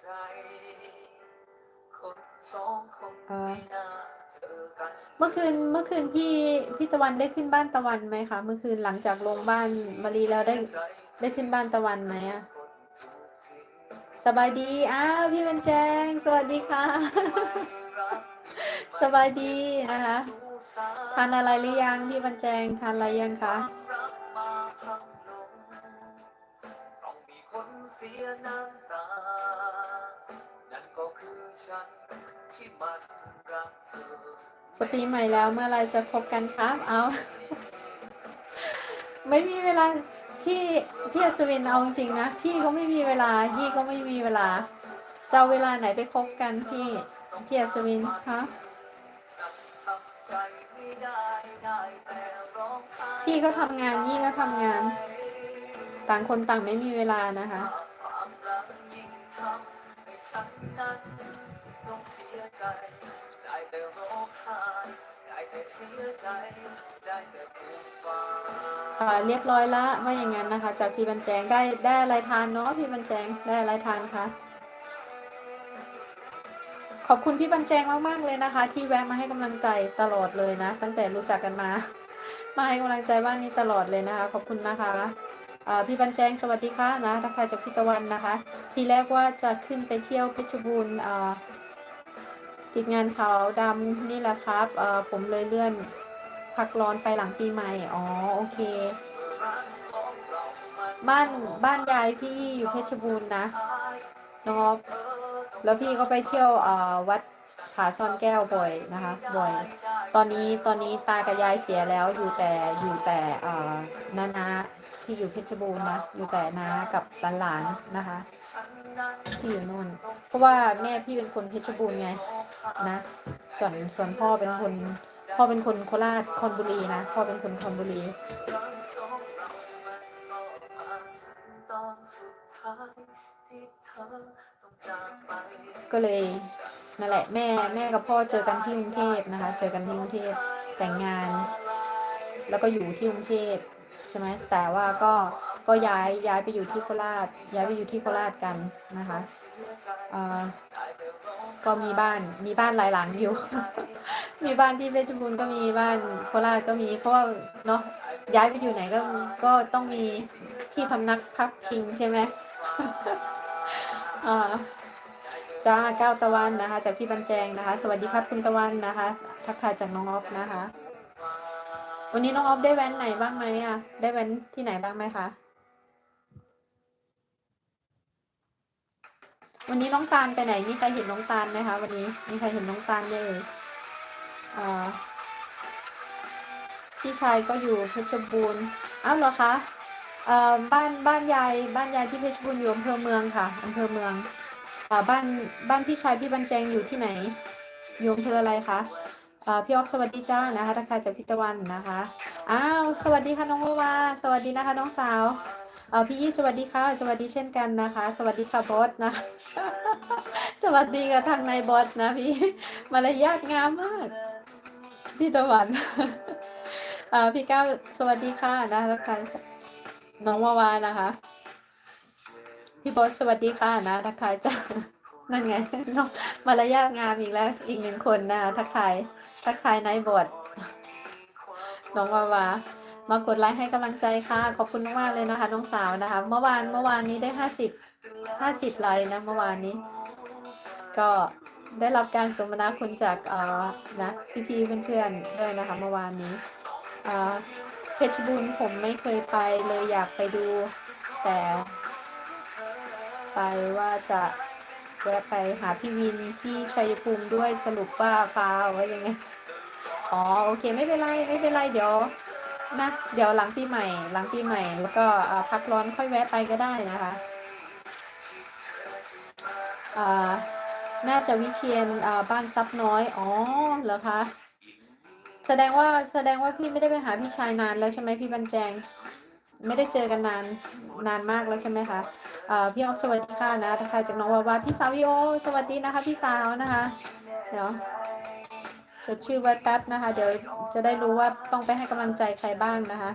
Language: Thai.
ใจ คนสองคนเอ่อไม่น่าเจอกัน เมื่อคืนเมื่อคืนพี่พี่ตะวันได้ขึ้นบ้านตะวันไหมคะเมื่อคืนหลังจากลงบ้านมารีแล้วได้ได้ขึ้นบ้านตะวันไหมอะสบายดี อ้าวพี่บรรแจง สวัสดีค่ะ สบายดีนะคะ ทานอะไรหรือยังพี่บรรแจงทานอะไรยังคะต้องมีคนเสียน้ำตา จะปีใหม่แล้วเมื่อไรจะพบกันครับ เอา ไม่มีเวลาพี่พี่อัศวินเอาจริงนะพี่ก็ไม่มีเวลายี่ก็ไม่มีเวลาจะเอาเวลาไหนไปคบกันพี่พี่อัศวินคะพี่ก็ทำงานยี่ก็ทำงาน ต่างคนต่างไม่มีเวลานะคะ ต้องเสียใจ ได้แต่ร้องไห้ได้แต่เสียใจ ได้แต่ผูกฟ้าเอ่อเรียบร้อยละว่าอย่างนั้นนะคะ จากพี่บรรแจงได้ได้อะไรทานเนาะพี่บรรแจงได้อะไรทานคะขอบคุณพี่บรรแจงมากๆเลยนะคะ ที่แวะมาให้กำลังใจตลอดเลยนะ ตั้งแต่รู้จักกันมา มาให้กำลังใจบ้านนี้ตลอดเลยนะคะ ขอบคุณนะคะพี่บรรแจงสวัสดีค่ะนะทักทายจากพี่ตะวันนะคะ ทีแรกว่าจะขึ้นไปเที่ยวเพชรบูรณ์อ่อ ติดงานขาวดำนี่แหละครับเอ่อผมเลยเลื่อนพักร้อนไปหลังปีใหม่ อ๋อ โอเค บ้านบ้านยายพี่อยู่เพชรบูรณ์นะน้องแล้วพี่ก็ไปเที่ยวเอ่อวัดผาซ่อนแก้วบ่อยนะคะ บ่อย ตอนนี้ตอนนี้ตากับยายเสียแล้วอยู่แต่อยู่แต่เอ่อนานาที่อยู่เพชรบูรณ์นะ อยู่แต่นากับหลานๆนะคะ ที่อยู่นู่น เพราะว่าแม่พี่เป็นคนเพชรบูรณ์ไง นะส่วนส่วนพ่อเป็นคนพ่อเป็นคนโคราชคอนบุรีนะพ่อเป็นคนคอนบุรีก็เลยนั่นแหละแม่แม่กับพ่อเจอกันที่กรุงเทพนะคะ เจอกันที่กรุงเทพแต่งงาน แล้วก็อยู่ที่กรุงเทพใช่ไหมแต่ว่าก็ ก็ย้ายย้ายไปอยู่ที่โคราช ย้ายไปอยู่ที่โคราชกันนะคะเออก็มีบ้านมีบ้านหลายหลังอยู่ มีบ้านที่เพชรบูรณ์ก็มีบ้านโคราชก็มีเพราะว่าเนาะย้ายไปอยู่ไหนก็ก็ต้องมีที่พำนักพักพิงใช่ไหมอ่าจ้าก้าวตะวันนะคะ จากพี่บรรแจงนะคะ สวัสดีครับคุณตะวันนะคะ ทักทายจากน้องออฟนะคะ วันนี้น้องออฟได้แว้นไหนบ้างไหมอะ ได้แว้นที่ไหนบ้างไหมคะ วันนี้น้องตาลไปไหน มีใครเห็นน้องตาลไหมคะ วันนี้ มีใครเห็นน้องตาลไหมเอ่ยอ่าพี่ชายก็อยู่เพชรบูรณ์ อ้าวเหรอคะเอ่อบ้านบ้านยายบ้านยายที่เพชรบูรณ์อยู่อำเภอเมืองค่ะอำเภอเมืองอ่าบ้านบ้านพี่ชายพี่บรรแจงอยู่ที่ไหนอยู่อำเภออะไรคะอ่าพี่ออฟสวัสดีจ้านะคะทักทายจากพี่ตะวันนะคะ อ้าวสวัสดีค่ะน้องวาวาสวัสดีนะคะน้องสาว เอาพี่ยี่สวัสดีค่ะ สวัสดีเช่นกันนะคะ สวัสดีค่ะบอสนะ สวัสดีกับทางนายบอสนะพี่มารยาทงามมาก พี่ตะวันอ่าพี่ก้าวสวัสดีค่ะนะทักทายน้องวาวานะคะ พี่บอสสวัสดีค่ะนะทักทายจ้านั่นไงน้องมารยาทงามอีกแล้ว อีกหนึ่งคนนะทักทายทักทายนายบอดน้องวาวา มากดไลค์ให้กำลังใจค่ะ ขอบคุณมากๆเลยนะคะน้องสาวนะคะ เมื่อวานเมื่อวานนี้ได้ห้าสิบห้าสิบไลค์นะเมื่อวานนี้ ก็ได้รับการสมนาคุณจากเอ่อนะพี่ๆเพื่อนๆด้วยนะคะ เมื่อวานนี้เอ่อเพชรบูรณ์ผมไม่เคยไปเลยอยากไปดู แต่ ไปว่าจะแวะไปหาพี่วินที่ชัยภูมิด้วยสรุปว่าฟ้าว่ายังไงอ๋อโอเคไม่เป็นไรไม่เป็นไรเดี๋ยว นะ เดี๋ยวหลังปีใหม่ หลังปีใหม่ แล้วก็พักร้อนค่อยแวะไปก็ได้นะคะน่าจะวิเชียนบ้านซับน้อย อ๋อ เหรอคะ แสดงว่าแสดงว่าพี่ไม่ได้ไปหาพี่ชายนานแล้วใช่ไหมพี่บรรแจง ไม่ได้เจอกันนานนานมากแล้วใช่ไหมคะพี่ออฟสวัสดีค่ะนะทักทายจากน้องวาวาพี่สาววิโอ สวัสดีนะคะ พี่สาวนะคะ เดี๋ยว จดชื่อไว้แป๊บนะคะ เดี๋ยวจะได้รู้ว่าต้องไปให้กำลังใจใครบ้างนะคะ